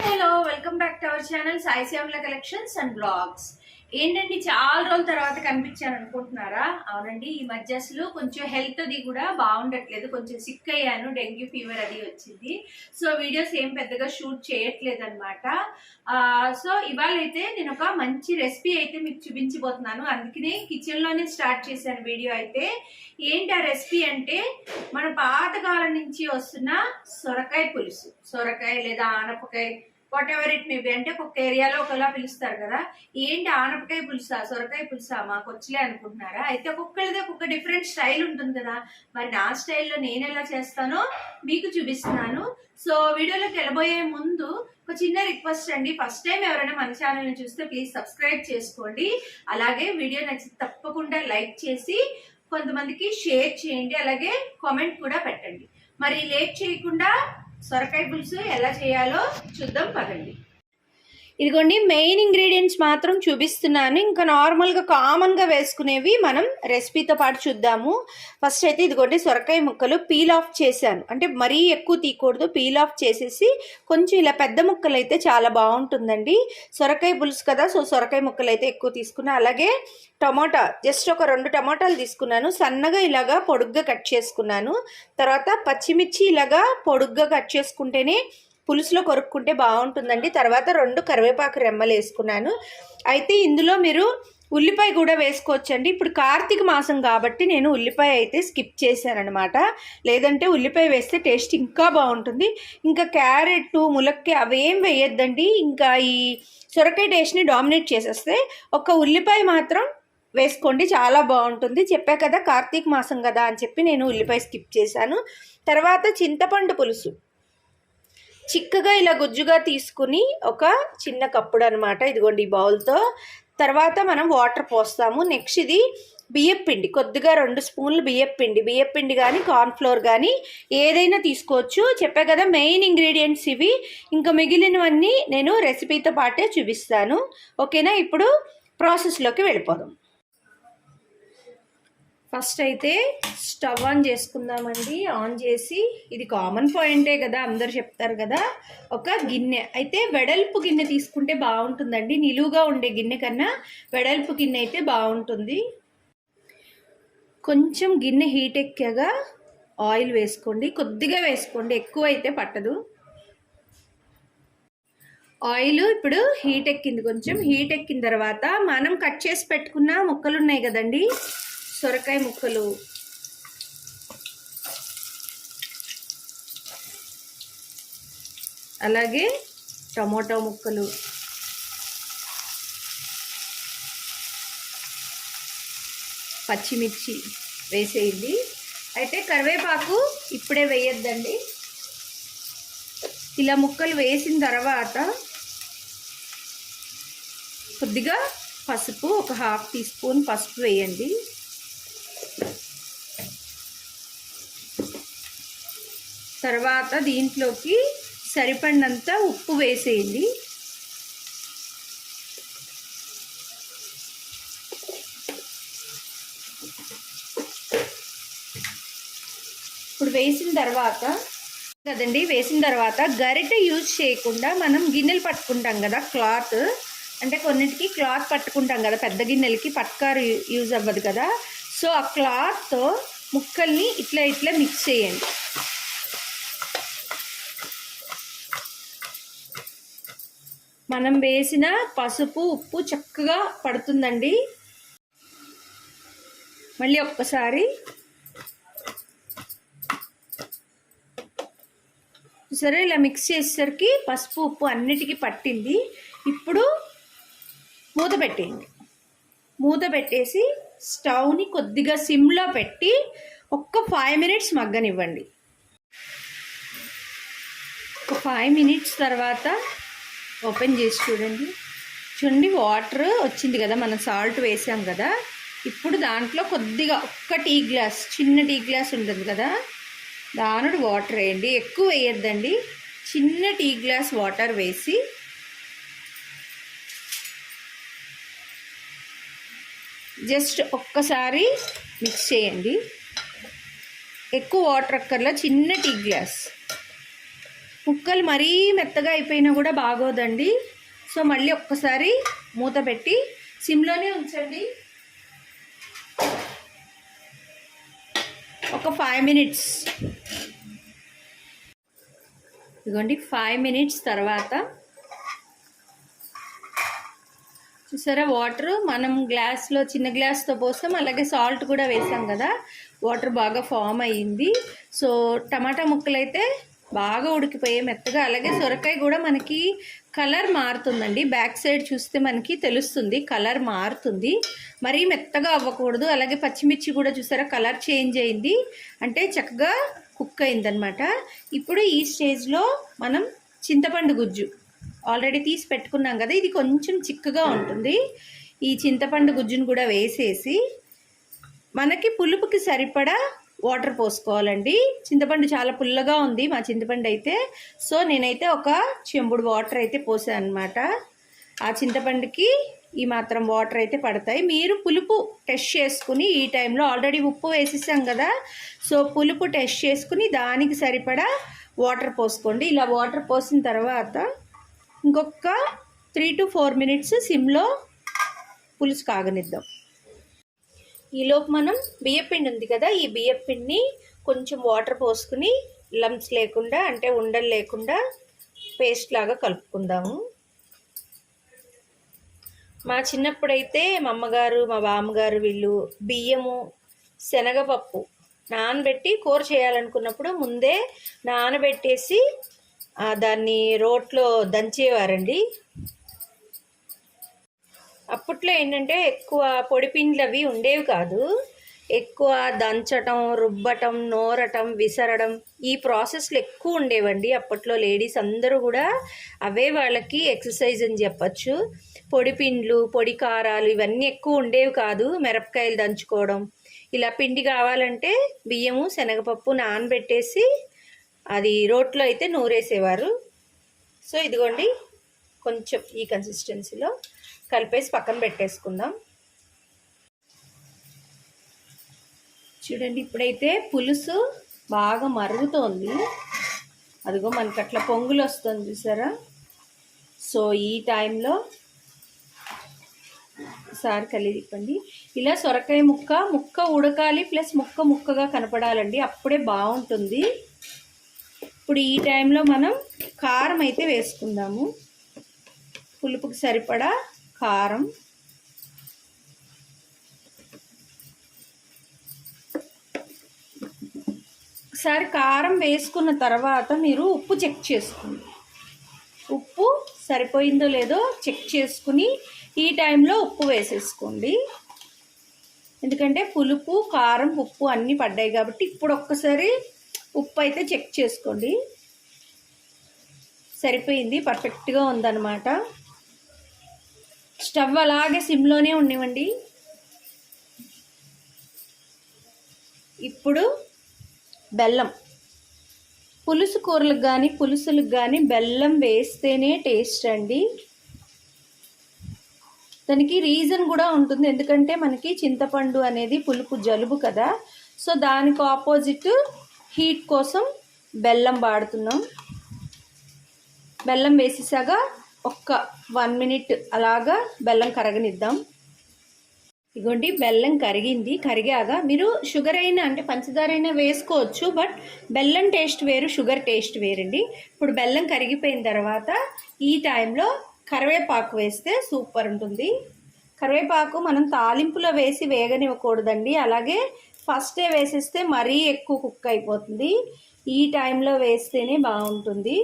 Hi hello welcome back to our channel Sai Shyamala collections and vlogs ఏంటండి చాలా రోజుల తర్వాత కనిపించాను అనుకుంటున్నారా అవునండి ఈ మధ్య అసలు కొంచెం హెల్త్ అది కూడా బాగుండట్లేదు. కొంచెం సిక్ అయ్యాను డెంగ్యూ ఫీవర్ అది వచ్చింది. సో వీడియోస్ ఏం పెద్దగా షూట్ చేయట్లేదు అనమాట సో ఇవాళ అయితే నేను ఒక మంచి రెసిపీ అయితే మీకు చూపించబోతున్నాను. అందుకనే కిచెన్లోనే స్టార్ట్ చేశాను వీడియో అయితే. ఏంటి ఆ రెసిపీ అంటే మన పాతకాలం నుంచి వస్తున్న సొరకాయ పులుసు. సొరకాయ లేదా ఆనపకాయ వాట్ ఎవర్ ఇట్ మేబీ అంటే ఒక్కొక్క ఏరియాలో ఒకలా పిలుస్తారు కదా. ఏంటి ఆనపకాయ పులుసా సొరకాయ పులుసా? మాకు వచ్చలే అనుకుంటున్నారా? అయితే ఒక్కొక్కరిది ఒక్కొక్క డిఫరెంట్ స్టైల్ ఉంటుంది కదా. మరి నా స్టైల్లో నేను ఎలా చేస్తానో మీకు చూపిస్తున్నాను. సో వీడియోలోకి వెళ్ళబోయే ముందు ఒక చిన్న రిక్వెస్ట్ అండి. ఫస్ట్ టైం ఎవరైనా మన ఛానల్ని చూస్తే ప్లీజ్ సబ్స్క్రైబ్ చేసుకోండి. అలాగే వీడియో నచ్చి తప్పకుండా లైక్ చేసి కొంతమందికి షేర్ చేయండి. అలాగే కామెంట్ కూడా పెట్టండి. మరి లేట్ చేయకుండా సొరకాయ పులుసు ఎలా చేయాలో చూద్దాం పదండి. ఇదిగోండి మెయిన్ ఇంగ్రీడియంట్స్ మాత్రం చూపిస్తున్నాను. ఇంకా నార్మల్గా కామన్గా వేసుకునేవి మనం రెసిపీతో పాటు చూద్దాము. ఫస్ట్ అయితే ఇదిగోండి సొరకాయ ముక్కలు పీల్ ఆఫ్ చేశాను. అంటే మరీ ఎక్కువ తీయకూడదు పీల్ ఆఫ్ చేసేసి కొంచెం ఇలా పెద్ద ముక్కలు అయితే చాలా బాగుంటుందండి. సొరకాయ పులుసు కదా సో సొరకాయ ముక్కలు అయితే ఎక్కువ తీసుకున్నా. అలాగే టమాటా జస్ట్ ఒక రెండు టమాటాలు తీసుకున్నాను. సన్నగా ఇలాగా పొడుగ్గా కట్ చేసుకున్నాను. తర్వాత పచ్చిమిర్చి ఇలాగా పొడుగ్గా కట్ చేసుకుంటేనే పులుసులో కొరుక్కుంటే బాగుంటుందండి. తర్వాత రెండు కరివేపాకు రెమ్మలు వేసుకున్నాను. అయితే ఇందులో మీరు ఉల్లిపాయ కూడా వేసుకోవచ్చండి. ఇప్పుడు కార్తీక మాసం కాబట్టి నేను ఉల్లిపాయ అయితే స్కిప్ చేశానమాట లేదంటే ఉల్లిపాయ వేస్తే టేస్ట్ ఇంకా బాగుంటుంది. ఇంకా క్యారెట్ ములక్కాయ అవేం వేయొద్దండి. ఇంకా ఈ సొరకాయ టేస్ట్ని డామినేట్ చేసేస్తే ఒక ఉల్లిపాయ మాత్రం వేసుకోండి. చాలా బాగుంటుంది. చెప్పా కదా కార్తీక మాసం కదా అని చెప్పి నేను ఉల్లిపాయ స్కిప్ చేశాను. తర్వాత చింతపండు పులుసు. చిక్కగా ఇలా గుజ్జుగా తీసుకుని ఒక చిన్న కప్పుడు అనమాట ఇదిగోండి ఈ బౌల్తో. తర్వాత మనం వాటర్ పోస్తాము. నెక్స్ట్ ఇది బియ్యపు పిండి. కొద్దిగా రెండు స్పూన్లు బియ్యపు పిండి. బియ్యపు పిండి కానీ కార్న్ఫ్లోర్ కానీ ఏదైనా తీసుకోవచ్చు. చెప్పా కదా మెయిన్ ఇంగ్రీడియంట్స్ ఇవి. ఇంకా మిగిలినవన్నీ నేను రెసిపీతో పాటే చూపిస్తాను. ఓకేనా? ఇప్పుడు ప్రాసెస్లోకి వెళ్ళిపోదాం. ఫస్ట్ అయితే స్టవ్ ఆన్ చేసుకుందామండి. ఆన్ చేసి ఇది కామన్ పాయింటే కదా అందరు చెప్తారు కదా ఒక గిన్నె. అయితే వెడల్పు గిన్నె తీసుకుంటే బాగుంటుందండి. నిలువుగా ఉండే గిన్నె కన్నా వెడల్పు గిన్నె అయితే బాగుంటుంది. కొంచెం గిన్నె హీట్ ఎక్కగా ఆయిల్ వేసుకోండి. కొద్దిగా వేసుకోండి ఎక్కువ అయితే పట్టదు. ఆయిల్ ఇప్పుడు హీట్ ఎక్కింది. కొంచెం హీట్ ఎక్కిన తర్వాత మనం కట్ చేసి పెట్టుకున్న ముక్కలు ఉన్నాయి కదండి సొరకాయ ముక్కలు. అలాగే టమోటా ముక్కలు. పచ్చిమిర్చి వేసేయండి. అయితే కరివేపాకు ఇప్పుడే వేయొద్దండి. ఇలా ముక్కలు వేసిన తర్వాత కొద్దిగా పసుపు ఒక హాఫ్ టీ స్పూన్ పసుపు వేయండి. తర్వాత దీంట్లోకి సరిపడినంత ఉప్పు వేసేయండి. ఇప్పుడు వేసిన తర్వాత కదండి వేసిన తర్వాత గరిటె యూజ్ చేయకుండా మనం గిన్నెలు పట్టుకుంటాం కదా క్లాత్. అంటే కొన్నిటికి క్లాత్ పట్టుకుంటాం కదా పెద్ద గిన్నెలకి పట్కారు యూజ్ అవ్వదు కదా. సో ఆ క్లాత్తో ముక్కల్ని ఇట్లా ఇట్లా మిక్స్ చేయండి. మనం వేసిన పసుపు ఉప్పు చక్కగా పడుతుందండి. మళ్ళీ ఒక్కసారి. సరే ఇలా మిక్స్ చేసేసరికి పసుపు ఉప్పు అన్నిటికీ పట్టింది. ఇప్పుడు మూత పెట్టేయండి. మూత పెట్టేసి స్టవ్ని కొద్దిగా సిమ్లో పెట్టి ఒక్క ఫైవ్ మినిట్స్ మగ్గనివ్వండి. ఒక ఫైవ్ మినిట్స్ తర్వాత ఓపెన్ చేసి చూడండి. చూడండి వాటర్ వచ్చింది కదా మనం సాల్ట్ వేసాం కదా. ఇప్పుడు దాంట్లో కొద్దిగా ఒక్క టీ గ్లాస్ చిన్న టీ గ్లాస్ ఉంటుంది కదా. దానుడు వాటర్ వేయండి. ఎక్కువ వేయద్దండి. చిన్న టీ గ్లాస్ వాటర్ వేసి జస్ట్ ఒక్కసారి మిక్స్ చేయండి. ఎక్కువ వాటర్ అక్కర్లా చిన్న టీ గ్లాస్. కుక్కలు మరీ మెత్తగా అయిపోయినా కూడా బాగోదండి. సో మళ్ళీ ఒక్కసారి మూత పెట్టి సిమ్లోనే ఉంచండి. ఒక ఫైవ్ మినిట్స్. ఇదిగోండి ఫైవ్ మినిట్స్ తర్వాత. చూసారా వాటర్ మనం గ్లాస్లో చిన్న గ్లాస్తో పోస్తాం అలాగే సాల్ట్ కూడా వేసాం కదా. వాటర్ బాగా ఫామ్ అయ్యింది. సో టమాటా ముక్కలు అయితే బాగా ఉడికిపోయే మెత్తగా అలాగే సొరకాయ కూడా మనకి కలర్ మారుతుందండి. బ్యాక్ సైడ్ చూస్తే మనకి తెలుస్తుంది కలర్ మారుతుంది. మరీ మెత్తగా అవ్వకూడదు. అలాగే పచ్చిమిర్చి కూడా చూసారా కలర్ చేంజ్ అయింది. అంటే చక్కగా కుక్ అయిందనమాట ఇప్పుడు ఈ స్టేజ్లో మనం చింతపండు గుజ్జు ఆల్రెడీ తీసి పెట్టుకున్నాం కదా ఇది కొంచెం చిక్కగా ఉంటుంది. ఈ చింతపండు గుజ్జును కూడా వేసేసి మనకి పులుపుకి సరిపడా వాటర్ పోసుకోవాలండి. చింతపండు చాలా పుల్లగా ఉంది మా చింతపండు అయితే. సో నేనైతే ఒక చెంబుడు వాటర్ అయితే పోసాను అనమాట ఆ చింతపండుకి ఈ మాత్రం వాటర్ అయితే పడతాయి. మీరు పులుపు టెస్ట్ చేసుకుని ఈ టైంలో ఆల్రెడీ ఉప్పు వేసేసాం కదా సో పులుపు టెస్ట్ చేసుకుని దానికి సరిపడా వాటర్ పోసుకోండి. ఇలా వాటర్ పోసిన తర్వాత ఇంకొక త్రీ టు ఫోర్ మినిట్స్ సిమ్లో పులుసు కాగనిద్దాం. ఈలోపు మనం బియ్యపిండి ఉంది కదా ఈ బియ్యపిండిని కొంచెం వాటర్ పోసుకుని లంప్స్ లేకుండా అంటే ఉండలు లేకుండా పేస్ట్ లాగా కలుపుకుందాము. మా చిన్నప్పుడైతే మా అమ్మగారు మా బామ్మగారు వీళ్ళు బియ్యము శనగపప్పు నానబెట్టి కూర చేయాలనుకున్నప్పుడు ముందే నానబెట్టేసి దాన్ని రోట్లో దంచేవారండి. అప్పట్లో ఏంటంటే ఎక్కువ పొడిపిండ్లు అవి ఉండేవి కాదు. ఎక్కువ దంచటం రుబ్బటం నోరటం విసరడం ఈ ప్రాసెస్లు ఎక్కువ ఉండేవండి. అప్పట్లో లేడీస్ అందరూ కూడా అవే వాళ్ళకి ఎక్సర్సైజ్ అని చెప్పచ్చు. పొడిపిండ్లు పొడి కారాలు ఇవన్నీ ఎక్కువ ఉండేవి కాదు. మిరపకాయలు దంచుకోవడం. ఇలా పిండి కావాలంటే బియ్యము శనగపప్పు నానబెట్టేసి అది రోట్లో అయితే నూరేసేవారు. సో ఇదిగోండి కొంచెం ఈ కన్సిస్టెన్సీలో కలిపేసి పక్కన పెట్టేసుకుందాం. చూడండి ఇప్పుడైతే పులుసు బాగా మరుగుతోంది. అదిగో మనకి అట్లా పొంగులు వస్తుంది చూసారా? సో ఈ టైంలో సార్ కలిపండి ఇలా సొరకాయ ముక్క ముక్క ఉడకాలి ప్లస్ ముక్క ముక్కగా కనపడాలండి. అప్పుడే బాగుంటుంది. ఇప్పుడు ఈ టైంలో మనం కారం అయితే వేసుకుందాము. పులుపుకి సరిపడా కారం. ఒకసారి కారం వేసుకున్న తర్వాత మీరు ఉప్పు చెక్ చేసుకోండి. ఉప్పు సరిపోయిందో లేదో చెక్ చేసుకుని ఈ టైంలో ఉప్పు వేసేసుకోండి. ఎందుకంటే పులుపు కారం ఉప్పు అన్నీ పడ్డాయి కాబట్టి ఇప్పుడు ఒక్కసారి ఉప్పు అయితే చెక్ చేసుకోండి. సరిపోయింది పర్ఫెక్ట్గా ఉందన్నమాట. స్టవ్ అలాగే సిమ్లోనే ఉండేవండి ఇప్పుడు బెల్లం. పులుసు కూరలకు కానీ పులుసులకు కానీ బెల్లం వేస్తేనే టేస్ట్ అండి. దానికి రీజన్ కూడా ఉంటుంది. ఎందుకంటే మనకి చింతపండు అనేది పులుపు జలుబు కదా. సో దానికి ఆపోజిట్ హీట్ కోసం బెల్లం వాడుతున్నాం. బెల్లం వేసేసాక ఒక్క వన్ మినిట్ అలాగా బెల్లం కరగనిద్దాం. ఇగోండి బెల్లం కరిగింది. కరిగాక మీరు షుగర్ అయినా అంటే పంచదార అయినా వేసుకోవచ్చు బట్ బెల్లం టేస్ట్ వేరు షుగర్ టేస్ట్ వేరండి. ఇప్పుడు బెల్లం కరిగిపోయిన తర్వాత ఈ టైంలో కరివేపాకు వేస్తే సూపర్ ఉంటుంది. కరివేపాకు మనం తాలింపులో వేసి వేగనివ్వకూడదండి. అలాగే ఫస్టే వేసేస్తే మరీ ఎక్కువ కుక్ అయిపోతుంది. ఈ టైంలో వేస్తేనే బాగుంటుంది.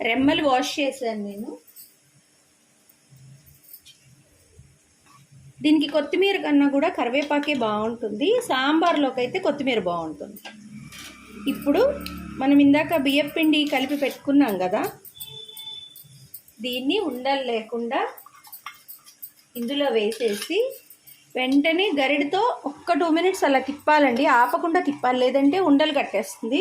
రెమ్మలు వాష్ చేశాను నేను. దీనికి కొత్తిమీర కన్నా కూడా కరివేపాకే బాగుంటుంది. సాంబార్లోకి అయితే కొత్తిమీర బాగుంటుంది. ఇప్పుడు మనం ఇందాక బియ్యం పిండి కలిపి పెట్టుకున్నాం కదా దీన్ని ఉండలు లేకుండా ఇందులో వేసేసి వెంటనే గరిడితో ఒక్క టూ మినిట్స్ అలా తిప్పాలండి. ఆపకుండా తిప్పాలి లేదంటే ఉండలు కట్టేస్తుంది.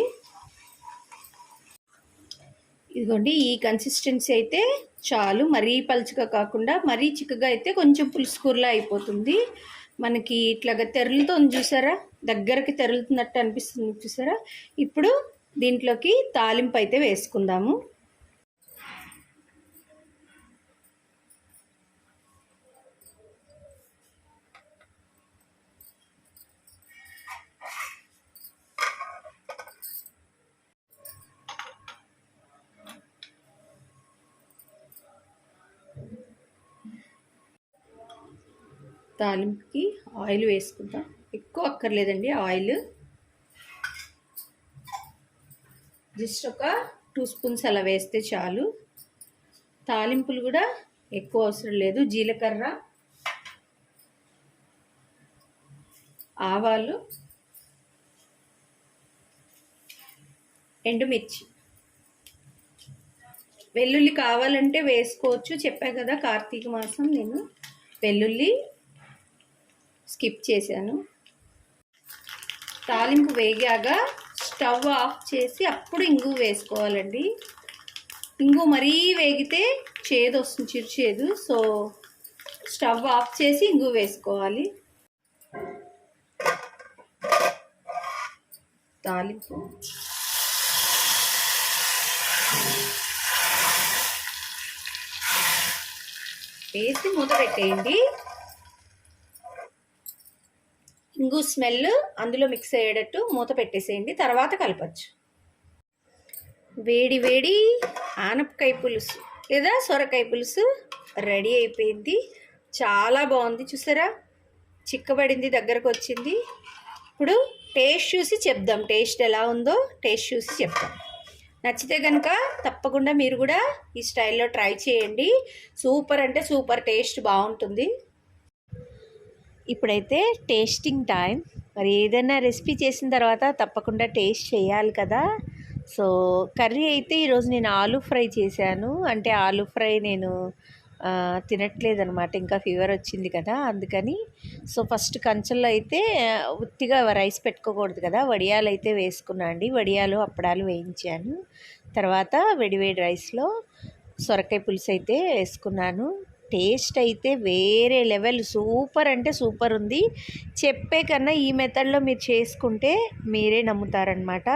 ఇదిగోండి ఈ కన్సిస్టెన్సీ అయితే చాలు. మరీ పలుచగా కాకుండా మరీ చిక్కగా అయితే కొంచెం పులుసు కూరలా అయిపోతుంది. మనకి ఇట్లాగా తెరులుతోంది చూసారా? దగ్గరకి తెరులుతున్నట్టు అనిపిస్తుంది చూసారా? ఇప్పుడు దీంట్లోకి తాలింపు అయితే వేసుకుందాము. తాలింపుకి ఆయిల్ వేసుకుందాం ఎక్కువ అక్కర్లేదండి ఆయిల్. జస్ట్ ఒక టూ స్పూన్స్ అలా వేస్తే చాలు. తాలింపులు కూడా ఎక్కువ అవసరం లేదు. జీలకర్ర ఆవాలు ఎండుమిర్చి. వెల్లుల్లి కావాలంటే వేసుకోవచ్చు. చెప్పా కదా కార్తీక మాసం నేను. వెల్లుల్లి స్కిప్ చేశాను. తాలింపు వేగాక స్టవ్ ఆఫ్ చేసి అప్పుడు ఇంగు వేసుకోవాలండి. ఇంగు మరీ వేగితే చేదు వస్తుంది చిరుచేదు సో స్టవ్ ఆఫ్ చేసి ఇంగు వేసుకోవాలి. తాలింపు. వేసి మూత పెట్టేయండి. ఇంగు స్మెల్ అందులో మిక్స్ అయ్యేటట్టు మూత పెట్టేసేయండి తర్వాత కలపచ్చు. వేడి వేడి ఆనపకాయ పులుసు లేదా సొరకాయ పులుసు రెడీ అయిపోయింది. చాలా బాగుంది చూసారా? చిక్కబడింది దగ్గరకు వచ్చింది. ఇప్పుడు టేస్ట్ చూసి చెప్దాం టేస్ట్ ఎలా ఉందో టేస్ట్ చూసి చెప్తాం నచ్చితే కనుక తప్పకుండా మీరు కూడా ఈ స్టైల్లో ట్రై చేయండి. సూపర్ అంటే సూపర్ టేస్ట్ బాగుంటుంది. ఇప్పుడైతే టేస్టింగ్ టైం. మరి ఏదైనా రెసిపీ చేసిన తర్వాత తప్పకుండా టేస్ట్ చేయాలి కదా. సో కర్రీ అయితే ఈరోజు నేను ఆలూ ఫ్రై చేశాను. అంటే ఆలూ ఫ్రై నేను తినట్లేదనమాట ఇంకా ఫీవర్ వచ్చింది కదా అందుకని. సో ఫస్ట్ కంచెల్లో అయితే ఉత్తిగా రైస్ పెట్టుకోకూడదు కదా. వడియాలు అయితే వేసుకున్నా అండి. వడియాలు అప్పడాలు వేయించాను. తర్వాత వేడివేడి రైస్లో సొరకాయ పులుసు అయితే వేసుకున్నాను. టేస్ట్ అయితే వేరే లెవెల్ సూపర్ అంటే సూపర్ ఉంది. చెప్పే కన్నా ఈ మెథడ్లో మీరు చేసుకుంటే మీరే నమ్ముతారనమాట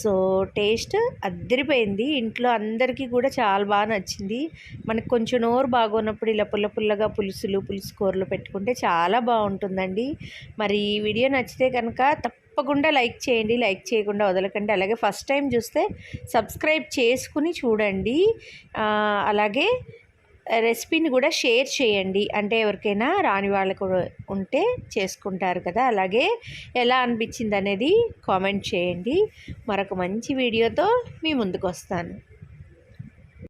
సో టేస్ట్ అద్దరిపోయింది ఇంట్లో అందరికీ కూడా చాలా బాగా నచ్చింది. మనకు కొంచెం నోరు బాగున్నప్పుడు ఇలా పుల్ల పుల్లగా పులుసులు పులుసు కూరలు పెట్టుకుంటే చాలా బాగుంటుందండి. మరి ఈ వీడియో నచ్చితే కనుక తప్పకుండా లైక్ చేయండి. లైక్ చేయకుండా వదలకండి. అలాగే ఫస్ట్ టైం చూస్తే సబ్స్క్రైబ్ చేసుకుని చూడండి. అలాగే రెసిపీని కూడా షేర్ చేయండి. అంటే ఎవరికైనా రాని వాళ్ళకు ఉంటే చేసుకుంటారు కదా. అలాగే ఎలా అనిపించింది అనేది కామెంట్ చేయండి. మరొక మంచి వీడియోతో మీ ముందుకు వస్తాను.